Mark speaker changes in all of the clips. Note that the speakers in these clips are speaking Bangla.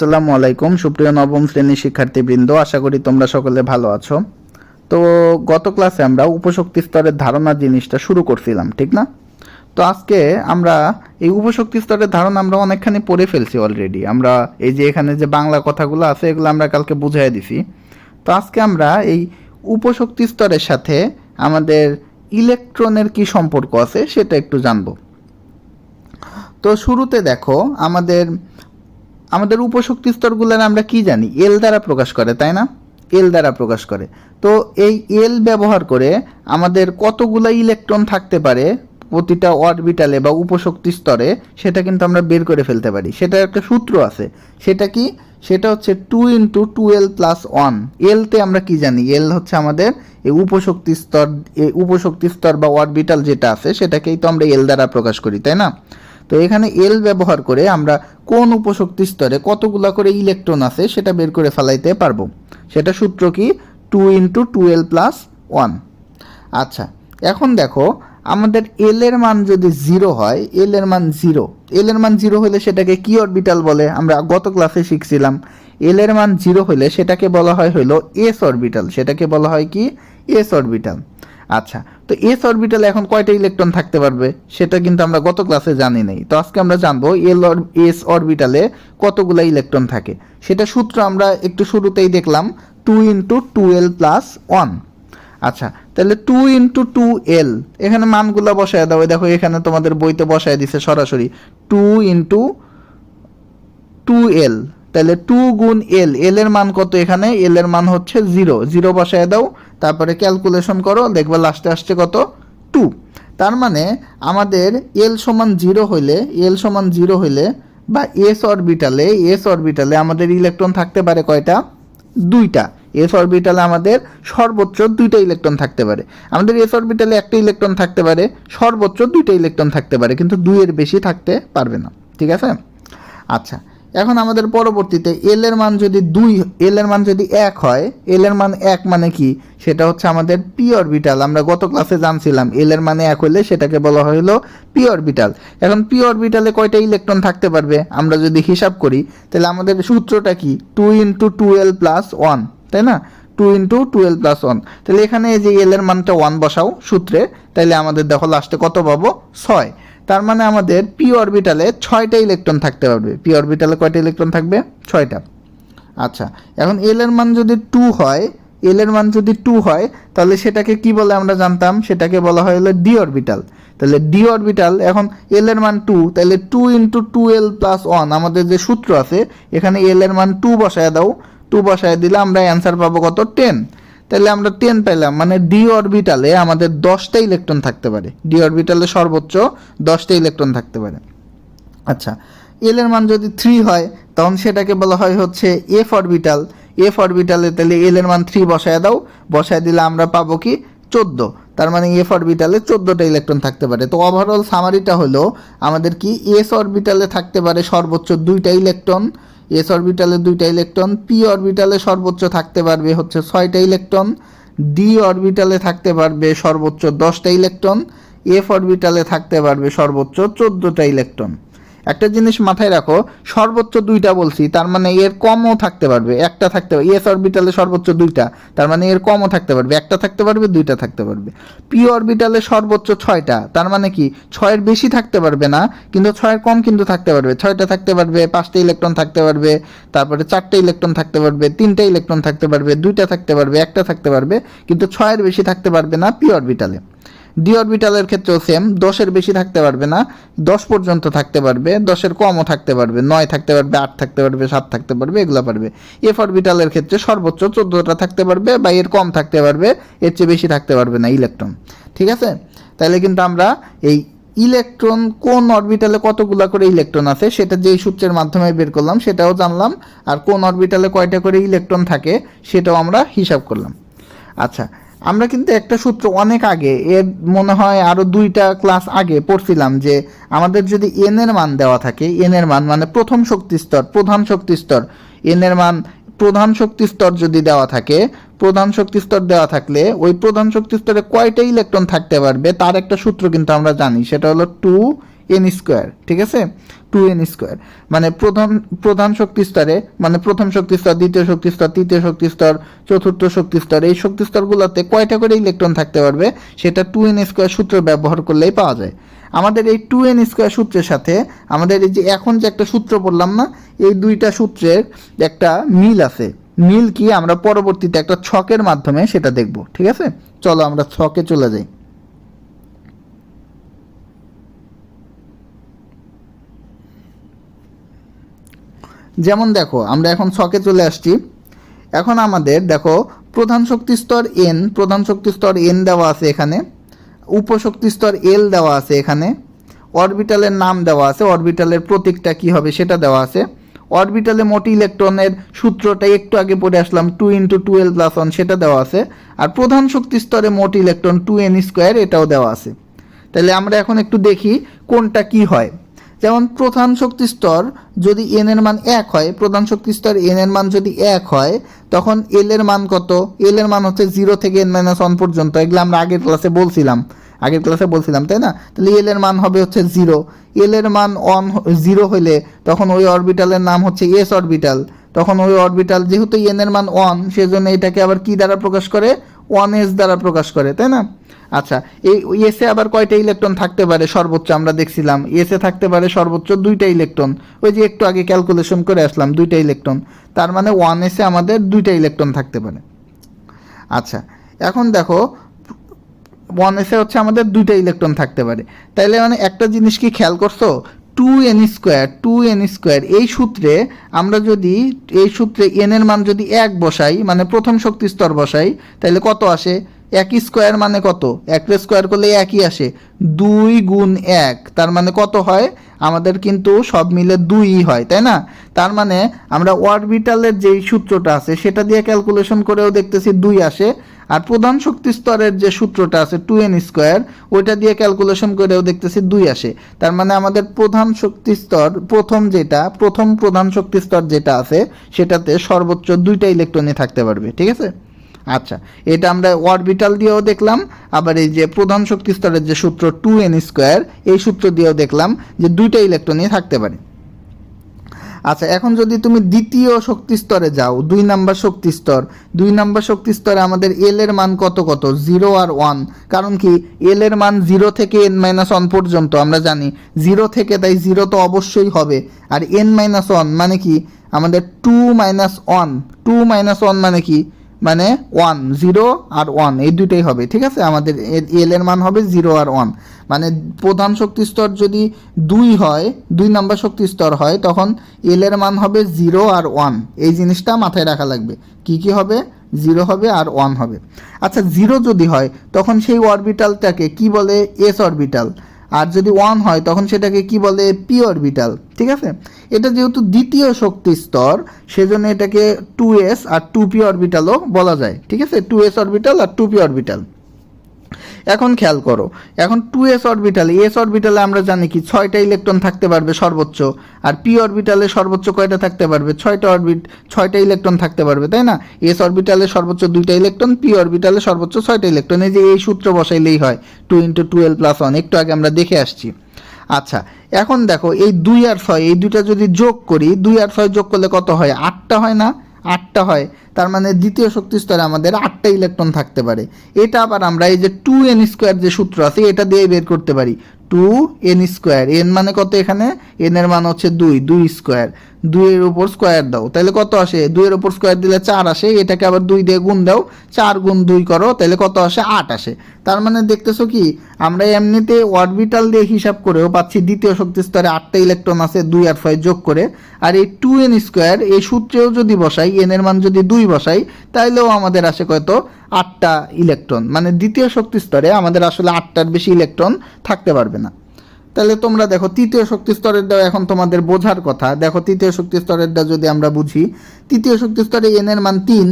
Speaker 1: আসসালামু আলাইকুম। সুপ্রিয় নবম শ্রেণির শিক্ষার্থীবৃন্দ, আশা করি তোমরা সকলে ভালো আছো। তো গত ক্লাসে আমরা উপশক্তি স্তরের ধারণা জিনিসটা শুরু করছিলাম, ঠিক না? তো আজকে আমরা এই উপশক্তি স্তরের ধারণা আমরা অনেকখানি পড়ে ফেলছি অলরেডি আমরা এই যে এখানে যে বাংলা কথাগুলো আছে, এগুলো আমরা কালকে বুঝাই দিছি। তো আজকে আমরা এই উপশক্তি স্তরের সাথে আমাদের ইলেকট্রনের কি সম্পর্ক আছে সেটা একটু জানব। তো শুরুতে দেখো, আমাদের আমাদের উপশক্তি স্তরগুলোর আমরা কি জানি? এল দ্বারা প্রকাশ করে, তাই না? এল দ্বারা প্রকাশ করে। তো এই এল ব্যবহার করে আমাদের কতগুলা ইলেকট্রন থাকতে পারে প্রতিটা অরবিটালে বা উপশক্তি স্তরে, সেটা কিন্তু আমরা বের করে ফেলতে পারি। সেটার একটা সূত্র আছে। সেটা কি? সেটা হচ্ছে two into two L plus one এলতে আমরা কি জানি? এল হচ্ছে আমাদের এই উপশক্তি স্তর উপশক্তি স্তর বা অরবিটাল যেটা আছে, সেটাকেই তো আমরা এল দ্বারা প্রকাশ করি, তাই না? তো এখানে এল ব্যবহার করে আমরা কোন উপশক্তি স্তরে কতগুলা করে ইলেকট্রন আছে সেটা বের করে ফেলাইতে পারব। সেটা সূত্র কি? Two into two L plus one আচ্ছা এখন দেখো, আমাদের এল এর মান যদি জিরো হয় এল এর মান জিরো এল এর মান জিরো হলে সেটাকে কি অরবিটাল বলে? আমরা গত ক্লাসে শিখছিলাম। এল এর মান জিরো হলে সেটাকে বলা হয় হলো এস অরবিটাল সেটাকে বলা হয় কি? এস অরবিটাল আচ্ছা তো এস অরবিটালে এখন কয়টা ইলেকট্রন থাকতে পারবে? সেটা কিন্তু আমরা গত ক্লাসে জানি নাই। তো আজকে আমরা জানব এল এস অরবিটালে কতগুলো ইলেকট্রন থাকে। সেটা সূত্র আমরা একটু শুরুতেই দেখলাম two into two L plus one আচ্ছা তাহলে টু ইন্টু টু এল এখানে মানগুলো বসায় দাও। দেখো, এখানে তোমাদের বইতে বসায় দিছে সরাসরি। টু ইন্টু টু এল তাহলে টু গুণ এল এল এর মান কত এখানে? এল এর মান হচ্ছে জিরো জিরো বসায় দাও ক্যালকুলেশন করো, দেখবে লাস্টে আসছে কত? টু তার মানে আমাদের এল সমান জিরো হইলে এল সমান জিরো হইলে বা এস অরবিটালে এস অরবিটালে আমাদের ইলেকট্রন থাকতে পারে কয়টা? দুইটা। এস অরবিটালে আমাদের সর্বোচ্চ দুইটা ইলেকট্রন থাকতে পারে। আমাদের এস অরবিটালে একটা ইলেকট্রন থাকতে পারে, সর্বোচ্চ দুইটা ইলেকট্রন থাকতে পারে, কিন্তু দুইয়ের বেশি থাকতে পারবে না। ঠিক আছে? আচ্ছা এখন আমাদের পরবর্তীতে এল এর মান যদি দুই এল এর মান যদি এক হয় এল এর মান এক মানে কি? সেটা হচ্ছে আমাদের পি অরবিটাল আমরা গত ক্লাসে জানছিলাম এল এর মানে এক হলে সেটাকে বলা হলো পি অরবিটাল এখন পি অরবিটালে কয়টা ইলেকট্রন থাকতে পারবে? আমরা যদি হিসাব করি, তাহলে আমাদের সূত্রটা কি? Two into two L plus one তাই না? Two into twelve plus one তাহলে এখানে এই যে এল এর মানটা ওয়ান বসাও সূত্রে, তাহলে আমাদের দেখো লাস্টে কত পাবো? ছয়। তার মানে আমাদের পি অরবিটালে ছয়টা ইলেকট্রন থাকতে পারবে। পি অরবিটালে কয়টা ইলেকট্রন থাকবে? ছয়টা। আচ্ছা এখন এল এর মান যদি টু হয় এল এর মান যদি টু হয়, তাহলে সেটাকে কি বলে আমরা জানতাম? সেটাকে বলা হয় হলো ডি অরবিটাল তাহলে ডি অরবিটাল এখন এল এর মান টু তাহলে two into two L plus one আমাদের যে সূত্র আছে, এখানে এল এর মান টু বসায় দাও। টু বসায় দিলে আমরা অ্যান্সার পাবো কত? টেন তাহলে আমরা টেন পেলাম মানে ডি অরবিটালে আমাদের দশটা ইলেকট্রন থাকতে পারে। ডি অরবিটালে সর্বোচ্চ দশটা ইলেকট্রন থাকতে পারে। আচ্ছা এল এর মান যদি থ্রি হয়, তখন সেটাকে বলা হয় হচ্ছে এফ অরবিটাল এফ অরবিটালে তাহলে এল এর মান থ্রি বসায় দাও, বসায় দিলে আমরা পাবো কি? চোদ্দ। তার মানে এফ অরবিটালে চোদ্দোটা ইলেকট্রন থাকতে পারে। তো ওভারঅল সামারিটা হলো, আমাদের কি এস অরবিটালে থাকতে পারে সর্বোচ্চ দুইটা ইলেকট্রন এস অরবিটালে দুইটা ইলেকট্রন পি অরবিটালে সর্বোচ্চ থাকতে পারবে হচ্ছে ছয়টা ইলেকট্রন ডি অরবিটালে থাকতে পারবে সর্বোচ্চ দশটা ইলেকট্রন এফ অরবিটালে থাকতে পারবে সর্বোচ্চ চোদ্দোটা ইলেকট্রন একটা জিনিস মাথায় রাখো সর্বোচ্চ দুইটা বলছি তার মানে এর কমও থাকতে পারবে একটা থাকতে পারবে এস অরবিটালে সর্বোচ্চ দুইটা তার মানে এর কমও থাকতে পারবে একটা থাকতে পারবে দুইটা থাকতে পারবে পি অরবিটালে সর্বোচ্চ ছয়টা তার মানে কি ছয়ের বেশি থাকতে পারবে না কিন্তু ছয়ের কম কিন্তু থাকতে পারবে ছয়টা থাকতে পারবে পাঁচটা ইলেকট্রন থাকতে পারবে তারপরে চারটে ইলেকট্রন থাকতে পারবে তিনটা ইলেকট্রন থাকতে পারবে দুইটা থাকতে পারবে একটা থাকতে পারবে কিন্তু ছয়ের বেশি থাকতে পারবে না পি অরবিটালে ডি অরবিটালের ক্ষেত্রেও সেম দশের বেশি থাকতে পারবে না, দশ পর্যন্ত থাকতে পারবে, দশের কমও থাকতে পারবে, নয় থাকতে পারবে, আট থাকতে পারবে, সাত থাকতে পারবে, এগুলো পারবে। এফ অরবিটালের ক্ষেত্রে সর্বোচ্চ চোদ্দোটা থাকতে পারবে বা এর কম থাকতে পারবে, এর চেয়ে বেশি থাকতে পারবে না ইলেকট্রন। ঠিক আছে? তাহলে কিন্তু আমরা এই ইলেকট্রন কোন অরবিটালে কতগুলো করে ইলেকট্রন আছে, সেটা যেই সূত্রের মাধ্যমে বের করলাম, সেটাও জানলাম, আর কোন অরবিটালে কয়টা করে ইলেকট্রন থাকে, সেটাও আমরা হিসাব করলাম। আচ্ছা আমরা কিন্তু একটা সূত্র অনেক আগে, এর মনে হয় আরও দুইটা ক্লাস আগে পড়ছিলাম যে আমাদের যদি এন এর মান দেওয়া থাকে এন এর মান মানে প্রথম শক্তি স্তর, প্রধান শক্তি স্তর এন এর মান প্রধান শক্তি স্তর যদি দেওয়া থাকে, প্রধান শক্তি স্তর দেওয়া থাকলে ওই প্রধান শক্তি স্তরে কয়টা ইলেকট্রন থাকতে পারবে, তার একটা সূত্র কিন্তু আমরা জানি, সেটা হলো টু এন স্কোয়ার, ঠিক আছে? Two N square. মানে প্রধান প্রধান শক্তি স্তরে মানে প্রথম শক্তি স্তর, দ্বিতীয় শক্তি স্তর, তৃতীয় শক্তি স্তর, চতুর্থ শক্তি স্তর, এই শক্তি স্তরগুলোতে কয়টা করে ইলেকট্রন থাকতে পারবে? সেটা টু এন স্কোয়ার সূত্র ব্যবহার করলেই পাওয়া যায়। আমাদের এই টু এন স্কোয়ার সূত্রের সাথে, আমাদের এই যে এখন যে একটা সূত্র বললাম না, এই দুইটা সূত্রের একটা মিল আছে। মিল কি? আমরা পরবর্তীতে একটা ছকের মাধ্যমে সেটা দেখব, ঠিক আছে? চলো আমরা ছকে চলে যাই। যেমন দেখো, আমরা এখন ছকে চলে আসছি। এখন আমাদের দেখো, প্রধান শক্তি স্তর এন প্রধান শক্তি স্তর এন দেওয়া আছে এখানে, উপশক্তি স্তর এল দেওয়া আছে এখানে অরবিটালের নাম দেওয়া আছে অরবিটালের প্রতীকটা কি হবে সেটা দেওয়া আছে। অরবিটালে মোটি ইলেকট্রনের সূত্রটা একটু আগে পড়ে আসলাম two into twelve plus one সেটা দেওয়া আছে। আর প্রধান শক্তি স্তরে মোট ইলেকট্রন টু এন স্কোয়ার এটাও দেওয়া আছে। তাহলে আমরা এখন একটু দেখি কোনটা কি হয়। যেমন প্রধান শক্তি স্তর যদি এন এর মান এক হয়, প্রধান শক্তি স্তর এন এর মান যদি এক হয়, তখন এল এর মান কত? এল এর মান হচ্ছে জিরো থেকে এন মাইনাস ওয়ান পর্যন্ত। এগুলো আমরা আগের ক্লাসে বলছিলাম। আগের ক্লাসে বলছিলাম, তাই না? তাহলে এল এর মান হবে হচ্ছে জিরো এল এর মান অন জিরো হলে তখন ওই অরবিটালের নাম হচ্ছে এস অরবিটাল তখন ওই অরবিটাল যেহেতু এন এর মান অন সেজন্য এটাকে আবার কি দ্বারা প্রকাশ করে? ওয়ান এস দ্বারা প্রকাশ করে, তাই না? আচ্ছা এই এসে আবার কয়টা ইলেকট্রন থাকতে পারে? সর্বোচ্চ আমরা দেখছিলাম। এসে থাকতে পারে সর্বোচ্চ দুইটা ইলেকট্রন ওই যে একটু আগে ক্যালকুলেশন করে আসলাম, দুইটা ইলেকট্রন তার মানে ওয়ান এসে আমাদের দুইটা ইলেকট্রন থাকতে পারে। আচ্ছা এখন দেখো ওয়ান এসে হচ্ছে আমাদের দুইটা ইলেকট্রন থাকতে পারে। তাইলে মানে একটা জিনিস কি খেয়াল করছ? Two n square two n square এই সূত্রে আমরা যদি, এই সূত্রে এন এর মান যদি এক বসাই মানে প্রথম শক্তি স্তর বসাই তাহলে কত আসে? এক স্কোয়ার মানে কত? এক স্কোয়ার করলে একই আসে। দুই গুণ এক, তার মানে কত হয়? আমাদের কিন্তু সব মিলে দুই হয়, তাই না? তার মানে আমরা অরবিটালের যেই সূত্রটা আছে, সেটা দিয়ে ক্যালকুলেশন করেও দেখতেছি দুই আসে। আর প্রধান শক্তি স্তরের যে সূত্রটা আছে টু এন স্কোয়ার, ওইটা দিয়ে ক্যালকুলেশন করেও দেখতেছি দুই আসে। তার মানে আমাদের প্রধান শক্তি স্তর, প্রথম যেটা, প্রথম প্রধান শক্তি স্তর যেটা আছে, সেটাতে সর্বোচ্চ দুইটা ইলেকট্রনই থাকতে পারবে, ঠিক আছে? আচ্ছা এটা আমরা অরবিটাল দিয়েও দেখলাম, আবার এই যে প্রধান শক্তি স্তরের যে সূত্র টু এন স্কোয়ার এই সূত্র দিয়েও দেখলাম যে দুইটা ইলেকট্রনই থাকতে পারে। আচ্ছা এখন যদি তুমি দ্বিতীয় শক্তি স্তরে যাও, দুই নাম্বার শক্তি স্তর, দুই নাম্বার শক্তি স্তরে আমাদের এল এর মান কত কত? জিরো আর ওয়ান কারণ কি এল এর মান জিরো থেকে এন মাইনাস ওয়ান পর্যন্ত, আমরা জানি জিরো থেকে তাই জিরো তো অবশ্যই হবে। আর এন মাইনাস ওয়ান মানে কি? আমাদের two minus one two minus one মানে কি? মানে ওয়ান জিরো আর ওয়ান এই দুইটাই হবে, ঠিক আছে? আমাদের এল এর মান হবে জিরো আর ওয়ান মানে প্রধান শক্তি স্তর যদি দুই হয়, দুই নাম্বার শক্তি স্তর হয়, তখন এল এর মান হবে জিরো আর ওয়ান এই জিনিসটা মাথায় রাখা লাগবে। কি কি হবে? জিরো হবে আর ওয়ান হবে। আচ্ছা জিরো যদি হয়, তখন সেই অরবিটালটাকে কি বলে? এস অরবিটাল আর যদি ওয়ান হয়, তখন সেটাকে কি বলে? পি অরবিটাল ঠিক আছে? এটা যেহেতু দ্বিতীয় শক্তি স্তর, সেজন্য এটাকে টু এস আর টু পি অরবিটালও বলা যায়, ঠিক আছে? টু এস অরবিটাল আর টু পি অরবিটাল এখন খেয়াল করো, এখন টু এস অরবিটালে এস অরবিটালে আমরা জানি কি, ছয়টা ইলেকট্রন থাকতে পারবে সর্বোচ্চ, আর পি অরবিটালে সর্বোচ্চ কয়টা থাকতে পারবে? ছয়টা অরবিট ছয়টা ইলেকট্রন থাকতে পারবে, তাই না? এস অরবিটালে সর্বোচ্চ দুইটা ইলেকট্রন পি অরবিটালে সর্বোচ্চ ছয়টা ইলেকট্রন এই যে এই সূত্র বসাইলেই হয় two into twelve plus one একটু আগে আমরা দেখে আসছি। আচ্ছা এখন দেখো, এই দুই আর ছয়, এই দুইটা যদি যোগ করি, দুই আর ছয় যোগ করলে কত হয়? আটটা হয় না? আটটা হয়। তার মানে দ্বিতীয় শক্তি স্তরে আমাদের আটটা ইলেকট্রন থাকতে পারে। এটা আবার আমরা এই যে টু এন স্কোয়ার যে সূত্র আছে, এটা দিয়ে বের করতে পারি। টু এন স্কোয়ার এন মানে কত এখানে? এন এর মান হচ্ছে দুই দুই স্কোয়ার দুইয়ের উপর স্কোয়ার দাও। তাহলে কত আসে? দুইয়ের উপর স্কোয়ার দিলে চার আসে, এটাকে আবার দুই দিয়ে গুণ দাও। চার গুণ দুই করো, তাহলে কত আসে? আট আসে। তার মানে দেখতেছো কি, আমরা এমনিতে অরবিটাল দিয়ে হিসাব করেও পাচ্ছি দ্বিতীয় শক্তি স্তরে আটটা ইলেকট্রন আছে, দুই আর ছয় যোগ করে। আর এই টু এন স্কোয়ার এই সূত্রেও যদি বসাই এন এর মান যদি দুই বসাই তাহলেও আমাদের আসে কত? আটটা ইলেকট্রন মানে দ্বিতীয় শক্তি স্তরে আমাদের আসলে আটটার বেশি ইলেকট্রন থাকতে পারবে না। তাহলে তোমরা দেখো, তৃতীয় শক্তি স্তরেরটা এখন তোমাদের বোঝার কথা। দেখো, তৃতীয় শক্তি স্তরেরটা যদি আমরা বুঝি, তৃতীয় শক্তি স্তরে এন এর মান তিন,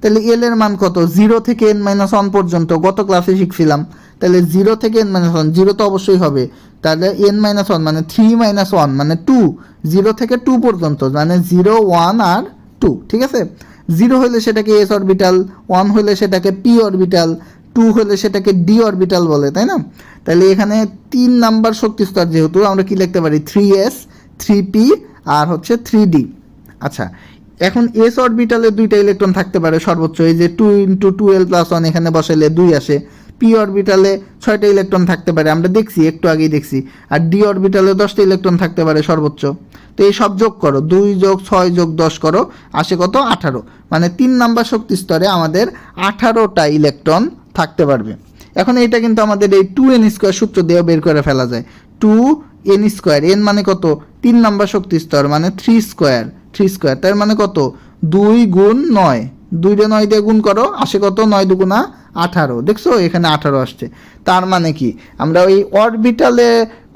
Speaker 1: তাহলে এল এর মান কত? জিরো থেকে এন মাইনাস ওয়ান পর্যন্ত। গত ক্লাসে শিখছিলাম। তাহলে জিরো থেকে এন মাইনাস ওয়ান জিরো তো অবশ্যই হবে। তাহলে এন মাইনাস ওয়ান মানে থ্রি মাইনাস ওয়ান মানে টু জিরো থেকে টু পর্যন্ত মানে জিরো ওয়ান আর টু ঠিক আছে? জিরো হলে সেটাকে এস অরবিটাল ওয়ান হলে সেটাকে পি অরবিটাল টু হলে সেটাকে ডি অরবিটাল বলে, তাই না? তাহলে এখানে তিন নাম্বার শক্তি স্তর যেহেতু, আমরা কি লিখতে পারি? থ্রি এস থ্রি পি আর হচ্ছে থ্রি ডি আচ্ছা এখন এস অরবিটালে দুইটা ইলেকট্রন থাকতে পারে সর্বোচ্চ, এই যে two into twelve plus one এখানে বসাইলে দুই আসে। পি অরবিটালে ছয়টা ইলেকট্রন থাকতে পারে, আমরা দেখছি, একটু আগেই দেখছি। আর ডি অরবিটালে দশটা ইলেকট্রন থাকতে পারে সর্বোচ্চ। তো এই সব যোগ করো, দুই যোগ ছয় যোগ দশ করো, আসে কত? আঠারো। মানে তিন নাম্বার শক্তি স্তরে আমাদের আঠারোটা ইলেকট্রন থাকতে পারবে। এখন এটা কিন্তু আমাদের এই টু এন স্কোয়ার সূত্র দিয়ে বের করে ফেলা যায়। টু এন স্কোয়ার এন মানে কত? তিন নাম্বার শক্তি স্তর মানে থ্রি স্কোয়ার থ্রি স্কোয়ার তার মানে কত? দুই গুণ নয়। দুইটা নয় দিয়ে গুণ করো, আসে কত? নয় দুগুণা আঠারো। দেখছ? এখানে আঠারো আসছে। তার মানে কি? আমরা ওই অরবিটালে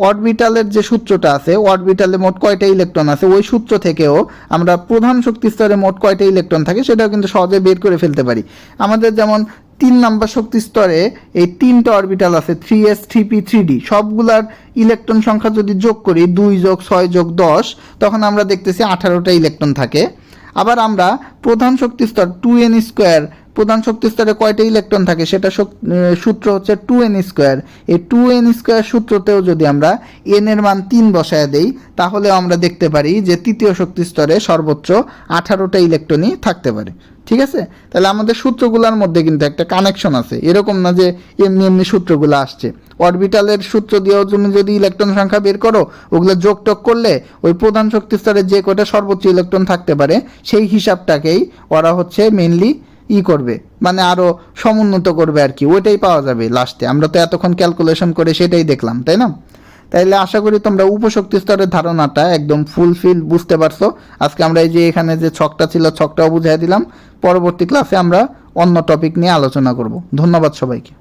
Speaker 1: অরবিটালের যে সূত্রটা আছে অরবিটালে মোট কয়টা ইলেকট্রন আছে, ওই সূত্র থেকেও আমরা প্রধান শক্তি স্তরে মোট কয়টা ইলেকট্রন থাকে, সেটাও কিন্তু সহজে বের করে ফেলতে পারি। আমাদের যেমন তিন নাম্বার শক্তি স্তরে এই তিনটা অরবিটাল আছে three s three p three d সবগুলার ইলেকট্রন সংখ্যা যদি যোগ করি, দুই যোগ, ছয় যোগ, দশ, তখন আমরা দেখতেছি আঠারোটা ইলেকট্রন থাকে। আবার আমরা প্রধান শক্তি স্তর টু এন স্কোয়ার প্রধান শক্তি স্তরে কয়টা ইলেকট্রন থাকে, সেটা সূত্র হচ্ছে টু এন স্কোয়ার এই টু এন স্কোয়ার সূত্রতেও যদি আমরা এন এর মান তিন বসায় দেই তাহলে আমরা দেখতে পারি যে তৃতীয় শক্তি স্তরে সর্বোচ্চ আঠারোটা ইলেকট্রনই থাকতে পারে। ঠিক আছে? তাহলে আমাদের সূত্রগুলোর মধ্যে কিন্তু একটা কানেকশন আছে। এরকম না যে এমনি এমনি সূত্রগুলো আসছে। অরবিটালের সূত্র দিয়েও তুমি যদি ইলেকট্রন সংখ্যা বের করো, ওগুলো যোগ টোগ করলে ওই প্রধান শক্তি স্তরে যে কয়টা সর্বোচ্চ ইলেকট্রন থাকতে পারে, সেই হিসাবটাকেই ওরা হচ্ছে মেনলি ই করবে। মানে আরও সমুন্নত করবে আর কি। ওইটাই পাওয়া যাবে লাস্টে আমরা তো এতক্ষণ ক্যালকুলেশন করে সেটাই দেখলাম, তাই না? তাইলে আশা করি তোমরা উপশক্তি স্তরের ধারণাটা একদম ফুলফিল বুঝতে পারছ। আজকে আমরা এই যে এখানে যে ছকটা ছিল, ছকটাও বুঝাই দিলাম। পরবর্তী ক্লাসে আমরা অন্য টপিক নিয়ে আলোচনা করব। ধন্যবাদ সবাইকে।